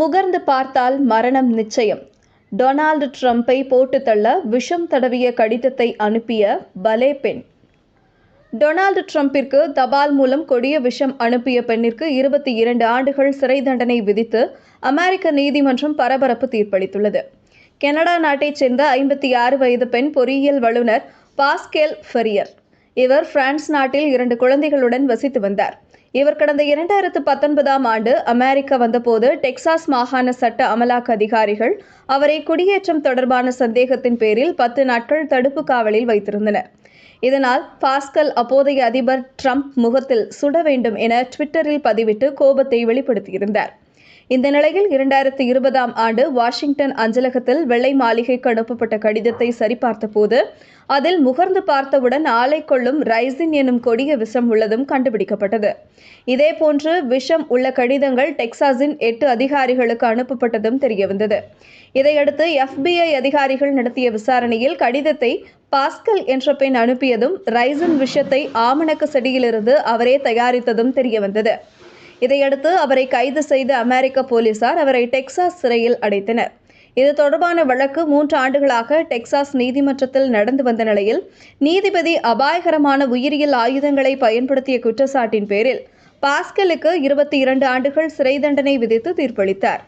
முகர்ந்து பார்த்தால் மரணம் நிச்சயம். டொனால்டு ட்ரம்ப்பை போட்டு தள்ள விஷம் தடவிய கடிதத்தை அனுப்பிய பலே பெண். டொனால்டு ட்ரம்பிற்கு தபால் மூலம் கொடிய விஷம் அனுப்பிய பெண்ணிற்கு இருபத்தி இரண்டு ஆண்டுகள் சிறை தண்டனை விதித்து அமெரிக்க நீதிமன்றம் பரபரப்பு தீர்ப்பளித்துள்ளது. கனடா நாட்டைச் சேர்ந்த ஐம்பத்தி ஆறு வயது பெண் பொறியியல் வல்லுநர் பாஸ்கேல் ஃபெரியர். இவர் பிரான்ஸ் நாட்டில் இரண்டு குழந்தைகளுடன் வசித்து வந்தார். இவர் கடந்த இரண்டாயிரத்து பத்தொன்பதாம் ஆண்டு அமெரிக்கா வந்தபோது டெக்சாஸ் மாகாண சட்ட அமலாக்க அதிகாரிகள் அவரை குடியேற்றம் தொடர்பான சந்தேகத்தின் பேரில் பத்து நாட்கள் தடுப்பு காவலில் வைத்திருந்தனர். இதனால் பாஸ்கல் அப்போதைய அதிபர் ட்ரம்ப் முகத்தில் சுட வேண்டும் என ட்விட்டரில் பதிவிட்டு கோபத்தை வெளிப்படுத்தியிருந்தார். இந்த நிலையில் இரண்டாயிரத்தி இருபதாம் ஆண்டு வாஷிங்டன் அஞ்சலகத்தில் வெள்ளை மாளிகைக்கு அனுப்பப்பட்ட கடிதத்தை சரிபார்த்தபோது அதில் முகர்ந்து பார்த்தவுடன் ஆலை கொள்ளும் ரைசின் எனும் கொடிய விஷம் உள்ளதும் கண்டுபிடிக்கப்பட்டது. இதேபோன்று விஷம் உள்ள கடிதங்கள் டெக்சாஸின் எட்டு அதிகாரிகளுக்கு அனுப்பப்பட்டதும் தெரியவந்தது. இதையடுத்து எஃபிஐ அதிகாரிகள் நடத்திய விசாரணையில் கடிதத்தை பாஸ்கல் என்ற பெண் அனுப்பியதும் ரைசன் விஷத்தை ஆமணக்கு செடியிலிருந்து அவரே தயாரித்ததும் தெரியவந்தது. இதையடுத்து அவரை கைது செய்த அமெரிக்க போலீசார் அவரை டெக்சாஸ் சிறையில் அடைத்தனர். இது தொடர்பான வழக்கு மூன்று ஆண்டுகளாக டெக்சாஸ் நீதிமன்றத்தில் நடந்து வந்த நிலையில் நீதிபதி அபாயகரமான உயிரியல் ஆயுதங்களை பயன்படுத்திய குற்றச்சாட்டின் பேரில் பாஸ்கலுக்கு இருபத்தி இரண்டு ஆண்டுகள் சிறை தண்டனை விதித்து தீர்ப்பளித்தார்.